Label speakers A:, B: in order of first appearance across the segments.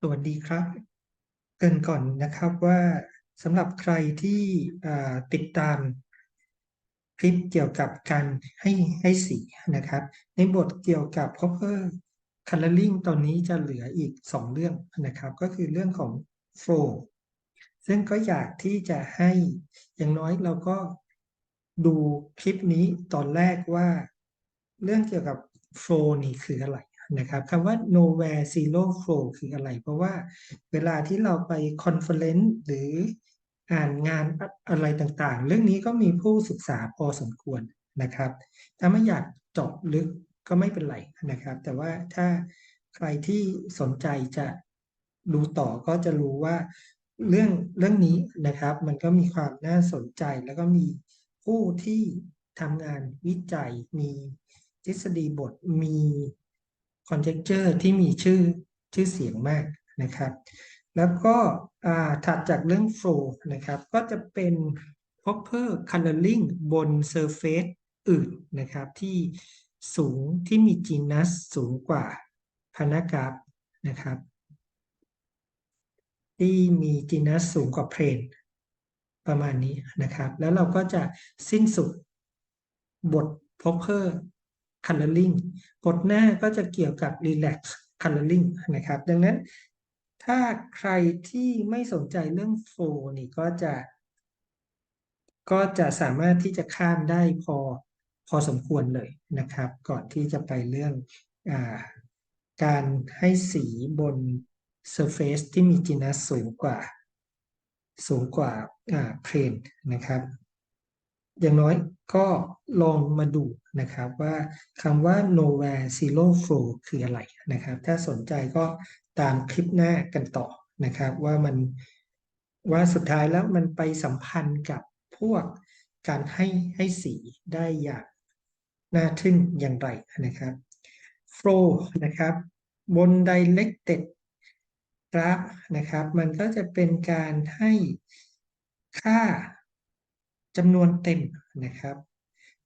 A: สวัสดีครับ เกรินก่อนนะครับว่าสำหรับใครที่ติดตามคลิปเกี่ยวกับการให้ให้สีนะครับ ในบทเกี่ยวกับ copper coloring ตอนนี้จะเหลืออีก 2 เรื่องนะครับ ก็คือเรื่องของ flow ซึ่งก็อยากที่จะให้อย่างน้อยเราก็ดูคลิปนี้ตอนแรกว่า เรื่องเกี่ยวกับ flow นี่คืออะไร นะครับคำว่า nowhere zero flow คืออะไร เพราะว่าเวลาที่เราไปคอนเฟอเรนซ์หรืออ่านงานอะไรต่างๆ เรื่องนี้ก็มีผู้ศึกษาพอสมควรนะครับ ถ้าไม่อยากเจาะลึกก็ไม่เป็นไรนะครับ แต่ว่าถ้าใครที่สนใจจะดูต่อก็จะรู้ว่าเรื่องเรื่องนี้นะครับ มันก็มีความน่าสนใจแล้วก็มีผู้ที่ทำงานวิจัย มีทฤษฎีบทมี conjecture ที่มีชื่อชื่อเสียงมากนะครับ แล้วก็ถัดจากเรื่อง flow นะครับ ก็จะเป็น proper coloring บน surface อื่นนะครับที่สูงที่มี genus สูงกว่าพานากราฟนะครับ ที่มี genus สูงกว่า plane ประมาณนี้นะครับ แล้วเราก็จะสิ้นสุดบท proper coloring บทหน้าก็จะเกี่ยวกับ relax coloring นะครับ ดังนั้นถ้าใครที่ไม่สนใจเรื่อง flow นี่ก็จะ ก็จะสามารถที่จะข้ามได้พอพอสมควรเลยนะครับ ก่อนที่จะไปเรื่องอการให้สีบน surface ที่มี genus สูงกว่า สูงกว่าเพลนนะครับ อย่างน้อยก็ลองมาดูนะครับว่าคำว่า nowhere zero flow คืออะไรนะครับ ถ้าสนใจก็ตามคลิปหน้ากันต่อนะครับ ว่ามันว่าสุดท้ายแล้วมันไปสัมพันธ์กับพวกการให้ให้สีได้อย่างน่าทึ่งอย่างไรนะครับ flow นะครับ บน directed graph นะครับ มันก็จะเป็นการให้ค่า จำนวนเต็มนะครับ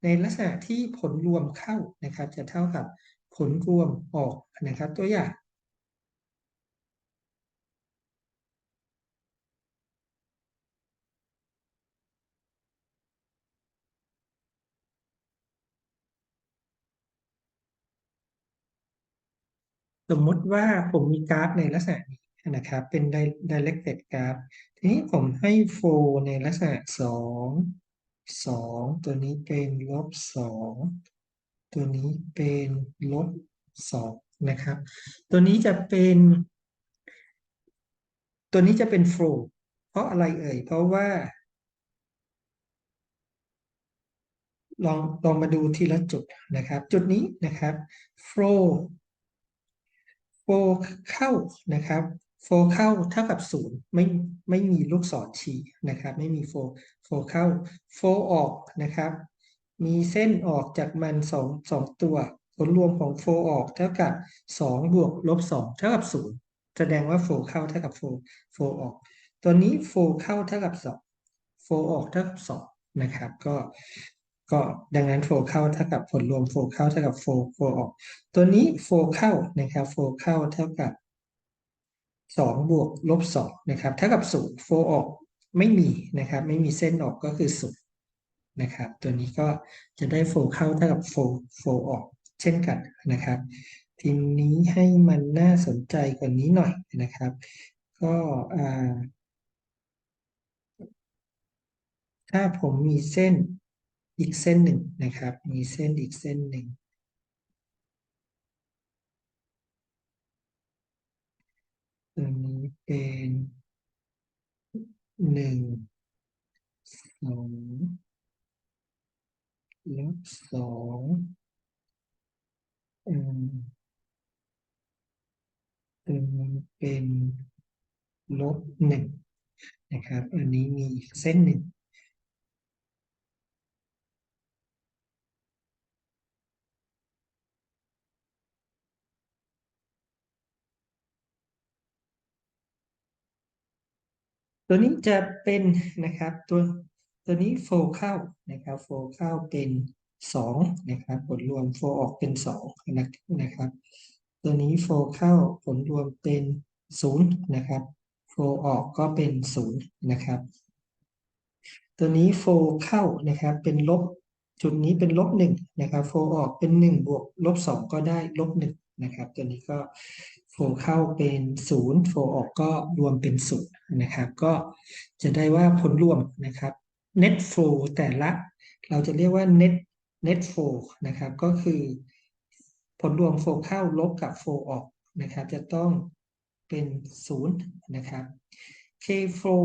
A: ในลักษณะที่ผลรวมเข้านะครับ จะเท่ากับผลรวมออกนะครับ ตัวอย่างสมมติว่าผมมีกราฟในลักษณะนี้ นะครับ เป็น directed graph ทีนี้ผมให้โฟในลักษณะสองสองตัวนี้เป็นลบสองตัวนี้เป็นลบสองนะครับ ตัวนี้จะเป็น ตัวนี้จะเป็นโฟเพราะอะไรเอ่ย เพราะว่า ลองลองมาดูทีละจุดนะครับ จุดนี้นะครับ flow flow เข้านะครับ โฟเข้าเท่ากับศูนย์ไม่ไม่มีลูกศรชี้นะครับ ไม่มีโฟโฟเข้าโฟออกนะครับ มีเส้นออกจากมันสองสองตัว ผลรวมของโฟออกเท่ากับสองบวกลบสองเท่ากับศูนย์แสดงว่าโฟเข้าเท่ากับโฟโฟออก ตัวนี้โฟเข้าเท่ากับสองโฟออกเท่ากับสองนะครับ ก็ก็ดังนั้นโฟเข้าเท่ากับผลรวมโฟเข้าเท่ากับโฟโฟออก ตัวนี้โฟเข้านะครับโฟเข้าเท่ากับ สองบวกลบสองนะครับเท่ากับศูนย์โฟออกไม่มีนะครับไม่มีเส้นออกก็คือศูนย์นะครับตัวนี้ก็จะได้โฟเข้าเท่ากับโฟโฟออกเช่นกันนะครับ ทีนี้ให้มันน่าสนใจกว่านี้หน่อยนะครับ ก็ถ้าผมมีเส้นอีกเส้นหนึ่งนะครับ มีเส้นอีกเส้นหนึ่ง ตัวนี้เป็นหนึ่งสองลบสองอืมตัวนี้เป็นลบหนึ่งนะครับ อันนี้มีเส้นหนึ่ง ตัวนี้จะเป็นนะครับตัวตัวนี้โฟเข้านะครับโฟเข้าเป็นสองนะครับผลรวมโฟออกเป็นสองนะครับ ตัวนี้โฟเข้าผลรวมเป็นศูนย์นะครับ flow ออกก็เป็นศูนย์นะครับตัวนี้ flow เข้านะครับเป็นลบจุดนี้เป็นลบหนึ่งนะครับ flow ออกเป็นหนึ่งบวกลบสองก็ได้ลบหนึ่งนะครับตัวนี้ก็ flow เข้าเป็นศูนย์ flow ออกก็รวมเป็นศูนย์นะครับ ก็จะได้ว่าผลรวมนะครับ net flow แต่ละเราจะเรียกว่า net net flow นะครับ ก็คือ ผลรวม flow เข้าลบกับ flow ออกนะครับ จะต้องเป็นศูนย์นะครับ k flow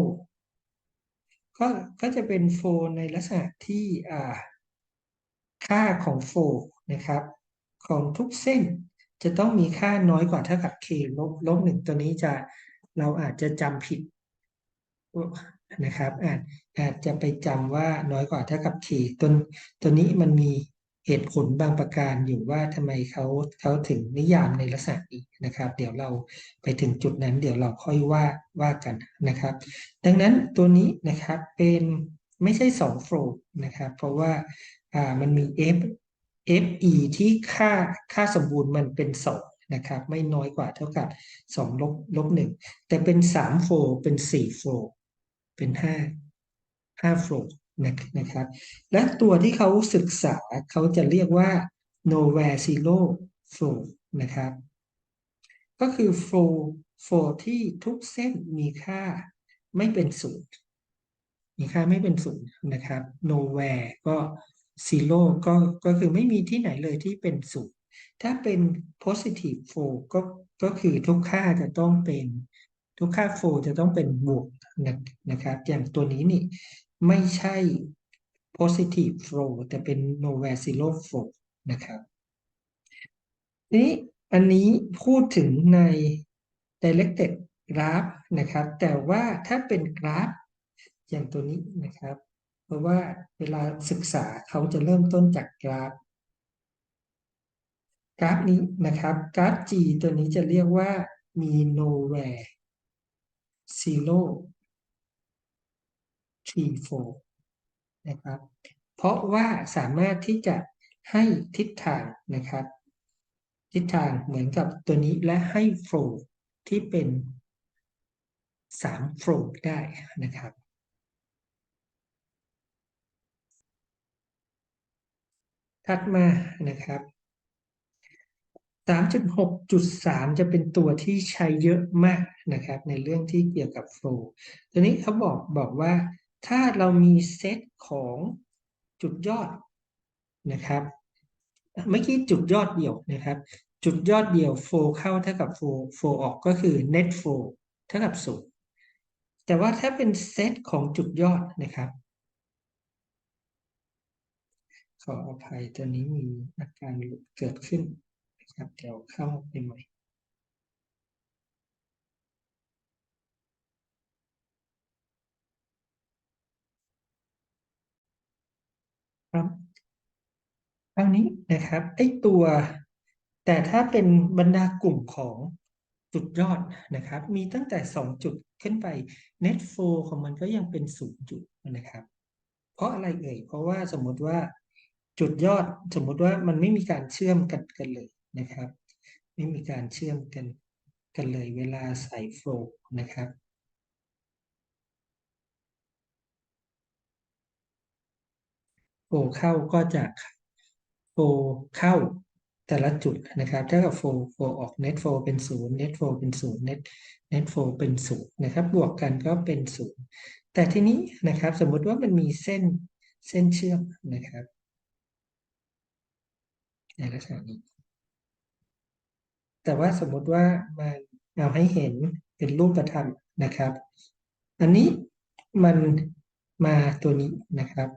A: ก็ก็จะเป็นโฟในลักษณะที่ค่าของโฟนะครับ ของทุกเส้น จะต้องมีค่าน้อยกว่าเท่ากับ k ลบลบหนึ่งตัวนี้จะเราอาจจะจำผิดนะครับอาจอาจจะไปจำว่าน้อยกว่าเท่ากับ k ตัวตัวนี้มันมีเหตุผลบางประการอยู่ว่าทำไมเขาเขาถึงนิยามในลักษณะนี้นะครับ เดี๋ยวเราไปถึงจุดนั้นเดี๋ยวเราค่อยว่าว่ากันนะครับ ดังนั้นตัวนี้นะครับเป็นไม่ใช่2โฟล์นะครับ เพราะว่าอ่ามันมี f fe ที่ค่าค่าสมบูรณ์มันเป็น2นะครับ ไม่น้อยกว่าเท่ากับ2ลบลบ1แต่เป็น3โฟล์เป็น4โฟล์เป็น5 5โฟล์นะครับ และตัวที่เขาศึกษาเขาจะเรียกว่า nowhere zero flow นะครับ ก็คือ flow flow ที่ทุกเส้นมีค่าไม่เป็นศูนย์มีค่าไม่เป็นศูนย์นะครับ nowhere ก็ zero ก็ก็คือไม่มีที่ไหนเลยที่เป็นศูนย์ถ้าเป็น positive flow ก็ก็คือทุกค่าจะต้องเป็นทุกค่า flow จะต้องเป็นบวกนะครับ อย่างตัวนี้นี่ไม่ใช่ positive flow แต่เป็น nowhere zero flow นะครับนี้อันนี้พูดถึงใน directed graph นะครับ แต่ว่าถ้าเป็นกราฟ อย่างตัวนี้นะครับ เพราะว่าเวลาศึกษาเขาจะเริ่มต้นจากกราฟ กราฟนี้นะครับกราฟ G ตัวนี้จะเรียกว่ามี nowhere zero tree flow นะครับ เพราะว่าสามารถที่จะให้ทิศทางนะครับ ทิศทางเหมือนกับตัวนี้และให้โฟล์ที่เป็น3โฟล์ได้นะครับ ถัดมานะครับ 3.6.3 จะเป็นตัวที่ใช้เยอะมากนะครับ ในเรื่องที่เกี่ยวกับโฟล์ตัวนี้เขาบอกบอกว่าถ้าเรามีเซตของจุดยอดนะครับเมื่อกี้จุดยอดเดียวนะครับ จุดยอดเดียวโฟเข้าเท่ากับโฟโฟออกก็คือ net flow เท่ากับศูนย์แต่ว่าถ้าเป็นเซตของจุดยอดนะครับ ขออภัยตัวนี้มีอาการเกิดขึ้นนะครับเดี๋ยวเข้าไปใหม่ครับคราวนี้นะครับไอตัว แต่ถ้าเป็นบรรดากลุ่มของจุดยอดนะครับ มีตั้งแต่ 2 จุดขึ้นไป net flow ของมันก็ยังเป็น 0 จุดนะครับ เพราะอะไรเอ่ย เพราะว่าสมมติว่า จุดยอดสมมติว่ามันไม่มีการเชื่อมกันกันเลยนะครับ ไม่มีการเชื่อมกันกันเลยเวลาใส่โฟล์นะครับโฟล์เข้าก็จะโฟล์เข้าแต่ละจุดนะครับถ้ากับโฟล์โฟล์ออก net flow เป็นศูนย์ net flow เป็นศูนย์ net net flow เป็นศูนย์นะครับ บวกกันก็เป็นศูนย์แต่ทีนี้นะครับ สมมุติว่ามันมีเส้นเส้นเชื่อมนะครับ ในลักษณะนี้ แต่ว่าสมมติว่ามาเอาให้เห็นเป็นรูปธรรมนะครับ อันนี้มันมาตัวนี้นะครับ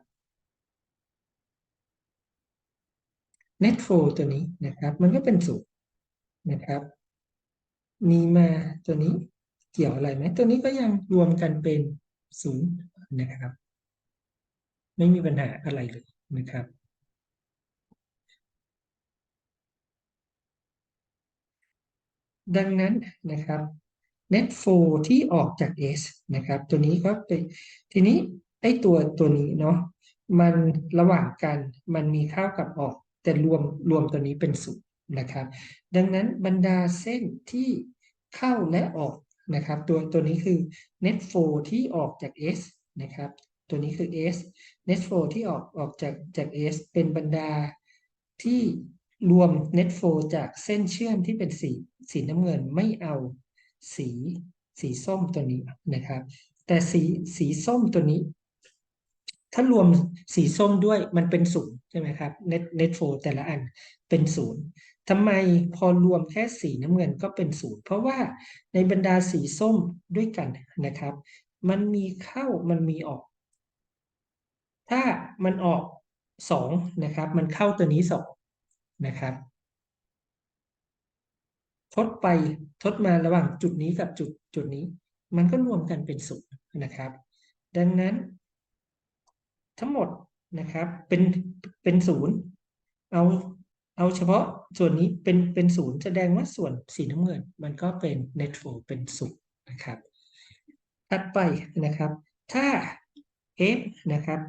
A: net flow ตัวนี้นะครับ มันก็เป็นศูนย์นะครับมีมาตัวนี้เกี่ยวอะไรไหมตัวนี้ก็ยังรวมกันเป็นศูนย์นะครับ ไม่มีปัญหาอะไรเลยนะครับ ดังนั้นนะครับ net flow ที่ออกจาก S นะครับ ตัวนี้ก็เป็นทีนี้ไอตัวตัวนี้เนาะมันระหว่างกันมันมีเข้ากับออก แต่รวมรวมตัวนี้เป็นศูนย์นะครับ ดังนั้นบรรดาเส้นที่เข้าและออกนะครับ ตัวตัวนี้คือ net flow ที่ออกจาก S นะครับ ตัวนี้คือ S net flow ที่ออกออกจากจาก S เป็นบรรดาที่ รวม net flow จากเส้นเชื่อมที่เป็นสีสีน้ำเงินไม่เอาสีสีส้มตัวนี้นะครับ แต่สีสีส้มตัวนี้ ถ้ารวมสีส้มด้วยมันเป็นศูนย์ใช่ไหมครับ net net flow แต่ละอันเป็นศูนย์ทำไมพอรวมแค่สีน้ำเงินก็เป็นศูนย์เพราะว่าในบรรดาสีส้มด้วยกันนะครับ มันมีเข้ามันมีออก ถ้ามันออกสองนะครับ มันเข้าตัวนี้สอง นะครับ ทดไปทดมาระหว่างจุดนี้กับจุดจุดนี้ มันก็รวมกันเป็นศูนย์นะครับ ดังนั้น ทั้งหมดนะครับเป็นเป็นศูนย์เอาเอาเฉพาะส่วนนี้เป็นเป็นศูนย์แสดงว่าส่วนสีน้ำเงิน มันก็เป็น net flow เป็นศูนย์นะครับถัดไปนะครับ ถ้า f นะครับ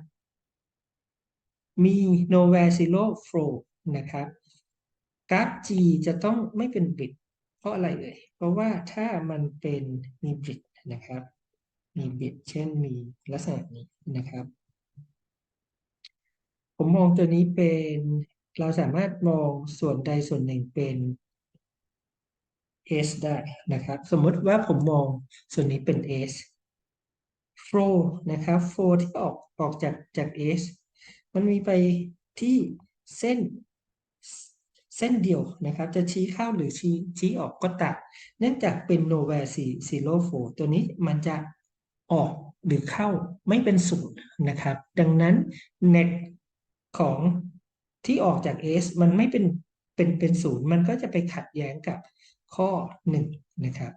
A: มี nowhere zero flow นะครับ กราฟ g จะต้องไม่เป็นบิดเพราะอะไรเอ่ย เพราะว่าถ้ามันเป็นมีบิดนะครับ มีบิดเช่นมีลักษณะนี้นะครับ ผมมองตัวนี้เป็นเราสามารถมองส่วนใดส่วนหนึ่งเป็น S ได้นะครับ สมมติว่าผมมองส่วนนี้เป็น S flow นะครับ flow ที่ออกออกจากจาก S มันมีไปที่เส้น เส้นเดียวนะครับ จะชี้เข้าหรือชี้ชี้ออกก็ตัด เนื่องจากเป็น nowhere zero flow ตัวนี้มันจะออกหรือเข้าไม่เป็นศูนย์นะครับ ดังนั้น net ของที่ออกจาก S มันไม่เป็นเป็นเป็นศูนย์มันก็จะไปขัดแย้งกับข้อหนึ่งนะครับ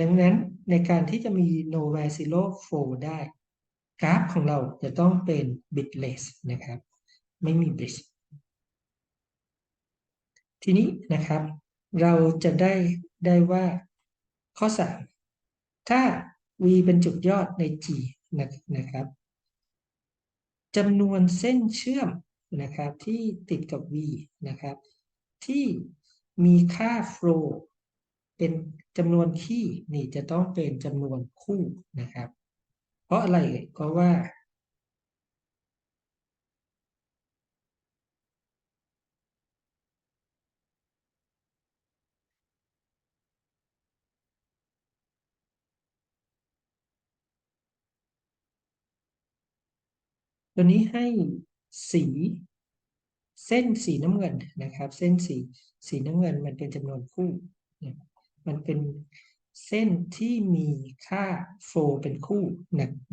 A: ดังนั้นในการที่จะมี nowhere zero flow ได้ กราฟของเราจะต้องเป็น bitless นะครับ ไม่มี bridge ทีนี้นะครับ เราจะได้ได้ว่าข้อ 3 ถ้า v เป็นจุดยอดใน g นะครับจำนวนเส้นเชื่อมนะครับที่ติดกับ v นะครับ ที่มีค่า flow เป็นจำนวนขี้นี่จะต้องเป็นจำนวนคู่นะครับ เพราะอะไรเพราะว่า ตัวนี้ให้สีเส้นสีน้ำเงินนะครับ เส้นสีสีน้ำเงินมันเป็นจำนวนคู่ มันเป็นเส้นที่มีค่าโฟเป็นคู่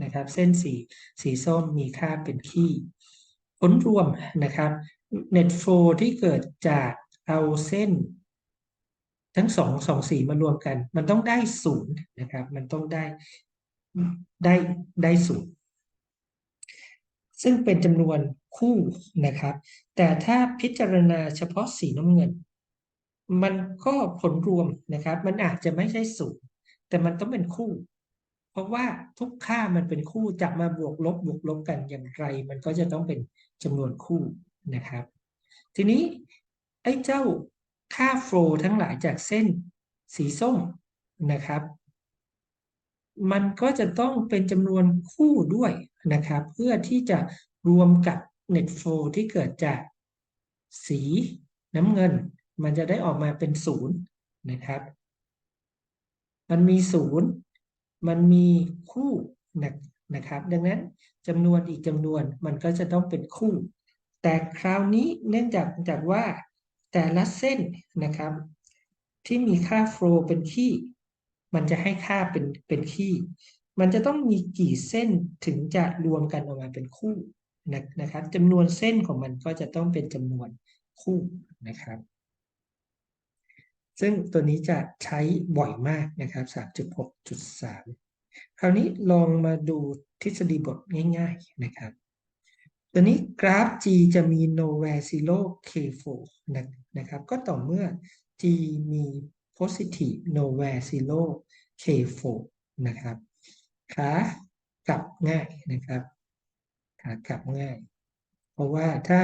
A: นะครับ เส้นสีสีส้มมีค่าเป็นขี้ผลรวมนะครับ net flow ที่เกิดจากเอาเส้น ทั้งสองสองสีมารวมกัน มันต้องได้ศูนย์นะครับ มันต้องได้ได้ได้ศูนย์ ซึ่งเป็นจำนวนคู่นะครับ แต่ถ้าพิจารณาเฉพาะสีน้ำเงิน มันก็ผลรวมนะครับ มันอาจจะไม่ใช่ศูนย์แต่มันต้องเป็นคู่ เพราะว่าทุกค่ามันเป็นคู่จับมาบวกลบบวกลบกันอย่างไร มันก็จะต้องเป็นจำนวนคู่นะครับ ทีนี้ไอ้เจ้าค่าโฟลทั้งหลายจากเส้นสีส้มนะครับ มันก็จะต้องเป็นจำนวนคู่ด้วยนะครับ เพื่อที่จะรวมกับ net flow ที่เกิดจากสีน้ำเงิน มันจะได้ออกมาเป็นศูนย์นะครับ มันมีศูนย์มันมีคู่นะครับ ดังนั้นจำนวนอีกจำนวนมันก็จะต้องเป็นคู่ แต่คราวนี้เนื่องจากจากว่าแต่ละเส้นนะครับ ที่มีค่าโฟลเป็นขี้ มันจะให้ค่าเป็นเป็นขี้ มันจะต้องมีกี่เส้นถึงจะรวมกันออกมาเป็นคู่นะครับจำนวนเส้นของมันก็จะต้องเป็นจำนวนคู่นะครับ ซึ่งตัวนี้จะใช้บ่อยมากนะครับ 3.6.3 คราวนี้ลองมาดูทฤษฎีบทง่าย ๆนะครับ ตัวนี้กราฟ G จะมี nowhere zero k4 นะครับ ก็ต่อเมื่อ G มี positive nowhere zero k4 นะครับขากลับง่ายนะครับขากลับง่าย เพราะว่าถ้า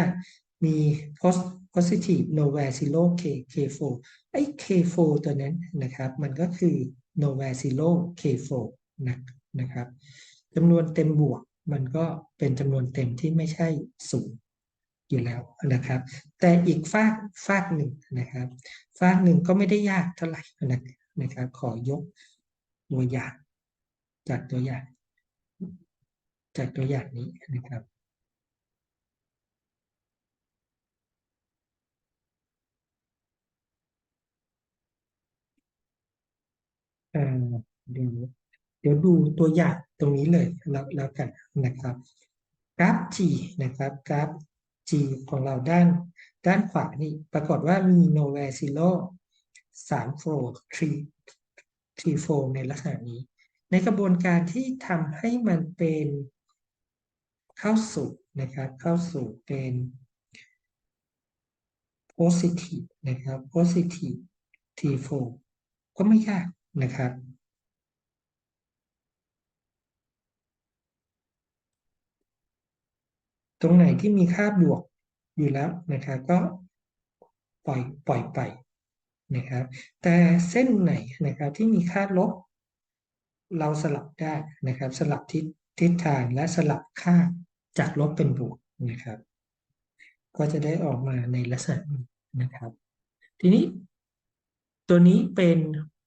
A: มี positive nowhere zero k k4 ไอ้ k4 ตัวนั้นนะครับ มันก็คือ nowhere zero k4 นะนะครับจำนวนเต็มบวกมันก็เป็นจำนวนเต็มที่ไม่ใช่ศูนย์อยู่แล้วนะครับ แต่อีกฝากฝากหนึ่งนะครับฝากหนึ่งก็ไม่ได้ยากเท่าไหร่นะนะครับ ขอยก ตัวอย่าง จากตัวอย่าง จากตัวอย่างนี้นะครับเดี๋ยวเดี๋ยวดูตัวอย่างตรงนี้เลยแล้วแล้วกันนะครับ กราฟ G นะครับกราฟ G ของเราด้านด้านขวานี่ปรากฏว่ามี nowhere zero 3 flow 3 3 flow ในลักษณะนี้ ในกระบวนการที่ทำให้มันเป็นเข้าสู่นะครับ เข้าสู่เป็น positive นะครับ positive T flow ก็ไม่ยากนะครับตรงไหนที่มีค่าบวกอยู่แล้วนะครับก็ปล่อยปล่อยไป นะครับ แต่เส้นไหนนะครับที่มีค่าลบ เราสลับได้นะครับ สลับทิศทิศทางและสลับค่าจากลบเป็นบวกนะครับ ก็จะได้ออกมาในลักษณะนี้นะครับ ทีนี้ตัวนี้เป็น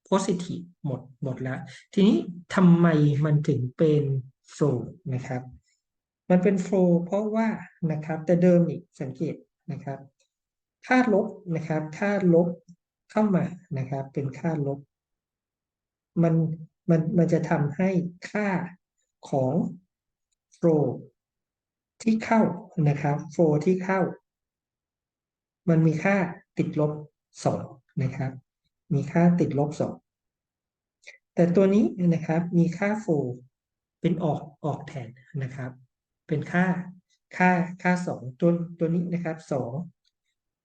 A: positive หมดหมดแล้ว ทีนี้ทำไมมันถึงเป็น flow นะครับ มันเป็น flow เพราะว่านะครับแต่เดิมนี่สังเกตนะครับ ค่าลบนะครับ ค่าลบ เข้ามานะครับ เป็นค่าลบ มันมันมันจะทำให้ค่าของ flow ที่เข้านะครับ flow ที่เข้า มันมีค่าติดลบสองนะครับ มีค่าติดลบสองแต่ตัวนี้นะครับมีค่าโฟเป็นออกออกแทนนะครับ เป็นค่าค่าค่าสองตัวตัวนี้นะครับสอง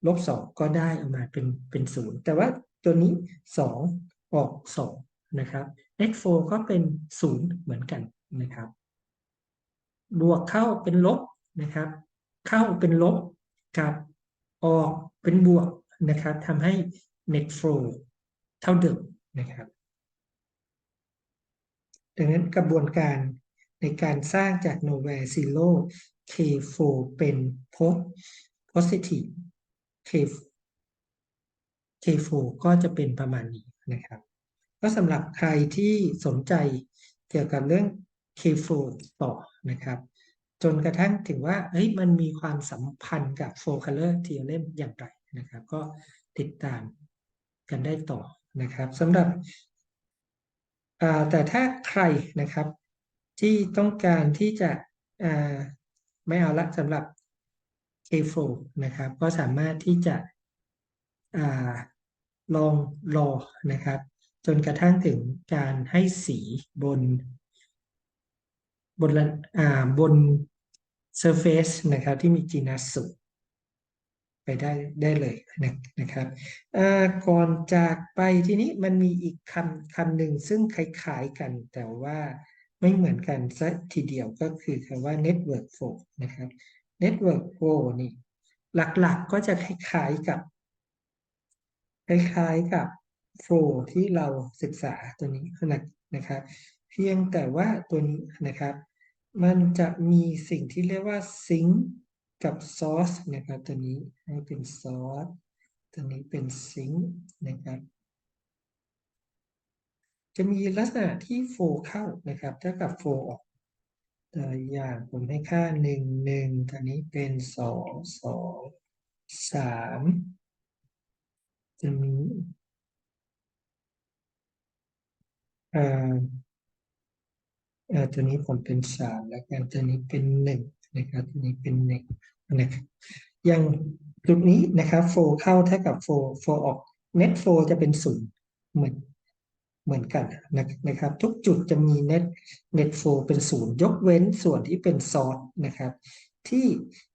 A: ลบสองก็ได้ออกมาเป็นเป็นศูนย์แต่ว่าตัวนี้สองออกสองนะครับ net 4ก็เป็นศูนย์เหมือนกันนะครับบวกเข้าเป็นลบนะครับ เข้าเป็นลบกับออกเป็นบวกนะครับทำให้ net flow เท่าเดิมนะครับ ดังนั้นกระบวนการในการสร้างจาก nowhere zero k4 เป็น positive k4 ก็จะเป็นประมาณนี้นะครับ ก็สำหรับใครที่สนใจเกี่ยวกับเรื่อง k4 ต่อนะครับ จนกระทั่งถึงว่าเฮ้ยมันมีความสัมพันธ์กับ four color theorem อย่างไรนะครับ ก็ติดตามกันได้ต่อนะครับสำหรับแต่ถ้าใครนะครับที่ต้องการที่จะไม่เอาละสำหรับ K4 นะครับ ก็สามารถที่จะอลองรอนะครับ จนกระทั่งถึงการให้สีบน บนบน surface นะครับ ที่มีจีนัสสูงไปได้ได้เลยนะครับก่อนจากไปที่นี้มันมีอีกคำคำหนึ่งซึ่งคล้ายๆกันแต่ว่าไม่เหมือนกันซะทีเดียวก็คือคำว่า network flow นะครับ network flow นี่หลักๆก็จะคล้ายๆกับ คล้ายๆกับ flow ที่เราศึกษาตัวนี้นะครับ เพียงแต่ว่าตัวนี้นะครับ มันจะมีสิ่งที่เรียกว่า sync กับ source นะครับตัวนี้ให้เป็น source ตัวนี้เป็น sink นะครับจะมีลักษณะที่ flow เข้านะครับเท่ากับ flow ออก ตัวอย่างผมให้ค่าหนึ่งหนึ่งตัวนี้เป็นสองสองสามจะมีเอ่อเอ่อตัวนี้ผมเป็นสามแล้วกันตัวนี้เป็นหนึ่งนะครับตัวนี้เป็นหนึ่งนะครับอย่างจุดนี้นะครับโฟเข้าเท่ากับโฟโฟออกเน็ตโฟจะเป็นศูนย์เหมือน เหมือนกันนะครับ ทุกจุดจะมีเน็ตเน็ตโฟเป็นศูนย์ยกเว้นส่วนที่เป็นซอสนะครับ ที่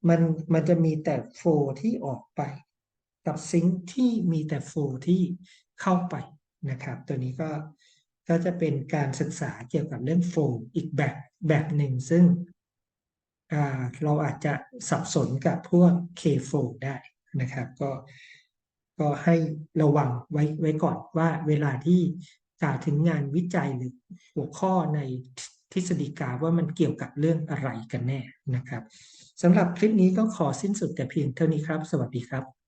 A: มันมันจะมีแต่โฟที่ออกไป กับซิงค์ที่มีแต่โฟที่เข้าไปนะครับ ตัวนี้ก็ก็จะเป็นการศึกษาเกี่ยวกับเรื่องโฟอีกแบบแบบหนึ่งซึ่งเราอาจจะสับสนกับพวก K4 ได้นะครับ ก็ก็ให้ระวังไว้ไว้ก่อนว่าเวลาที่ กล่าวถึงงานวิจัยหรือหัวข้อในทฤษฎีกาว่ามันเกี่ยวกับเรื่องอะไรกันแน่นะครับสำหรับคลิปนี้ก็ขอสิ้นสุดแต่เพียงเท่านี้ครับ สวัสดีครับ